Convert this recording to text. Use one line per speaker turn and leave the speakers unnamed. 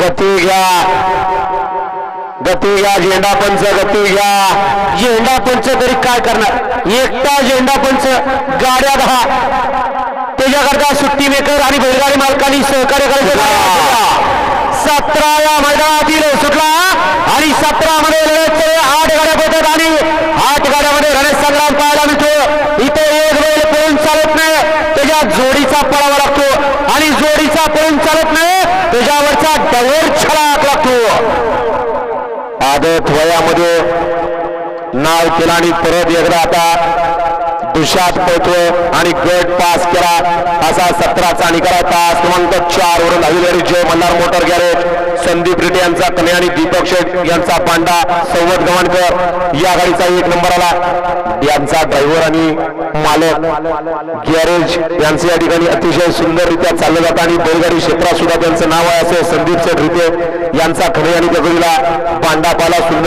गती घ्या. गती घ्या झेंडा पंच गती घ्या. झेंडा पंच तरी काय करणार? एकटा झेंडा पंच गाड्या दहा. त्याच्याकरता सुट्टी मेकर आणि बैलगाडी मालकांनी सहकार्य करायचं सतरा या मैदानातील सुटला आणि सतरा मध्ये आठ गाड्या पडतात आणि आठ गाड्यामध्ये गणेश संग्राम पाहायला मिळतो. इथे जोडीचा पळावा लागतो आणि जोडीचा पळून चालत नाही त्याच्यावरचा डवर छळाक लागतो. आदत वयामध्ये नाव केला आणि परत एकदा आता दुशात पळतोय आणि गट पास केला. असा सतराचा निकाल तास क्रमांक चार वरून हविलरी जय मल्हार मोटर गॅरेज संदीप रेटे यांचा कने आणि दीपक शेठ यांचा पांडा सौवत गवाणकर या गाडीचा एक नंबर आला. यांचा ड्रायव्हर आणि मालक गॅरेज यांचे या ठिकाणी अतिशय सुंदररित्या चाललं जातं आणि बैलगाडी क्षेत्रात सुद्धा त्यांचं नाव आहे असं संदीप शेठ रिते यांचा खरे आणि दगडीला पांडा पाला सुंदर